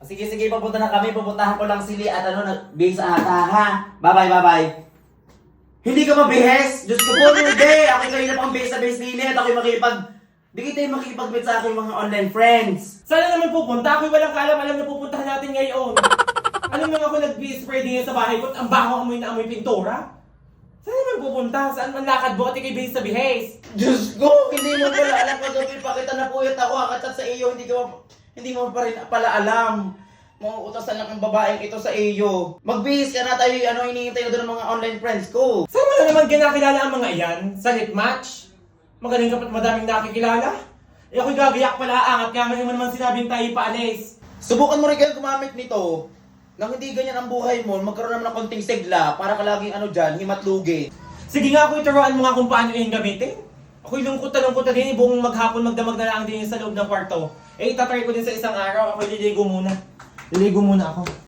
Sige, sige, papunta na kami. Pupuntahan ko lang sili at ano, nag-base ata, ha? Bye-bye, bye-bye. Hindi ka mabihes? Diyos ko po, hindi. Ako kanina pang base na base lilit. Ako'y makipag... Di kita yung makikipag-meet sa aking mga online friends. Sana naman pupunta. Ako'y walang kaalam-alam na pupuntahan natin ngayon. Alam mo ako nag-spray din sa bahay ko at ang baho amoy na amoy pintura. Saan naman pupunta? Saan man lakad mo? Kati kay base sa bihays. Diyos ko, hindi mo pala alam kagabi. Pakita na puyat ako. Akatat sa iyo. Hindi ka hindi mo pa rin pala alam. Mga utasan lang ang babaeng ito sa iyo. Magbihis ka na tayo. Ano hinihintay na doon ng mga online friends ko. Saan mo na naman kinakilala ang mga iyan? Sa lit match? Magaling ka pa't madaming nakikilala? Eh ako'y gagayak pala angat kaya ngayon mo naman sinabing tayo paalis. Subukan mo rin kayo gumamit nito. Nang hindi ganyan ang buhay mo, magkaroon naman ng konting sigla para ka laging ano dyan, himatlugi. Sige nga ako'y turuan mo nga kung paano yung gamitin. Ako'y lungkot na lungkot na din, buong maghapon magdamag na lang din sa loob ng kwarto. Eh itatry ko din sa isang araw, ako'y liligo muna. Liligo muna ako.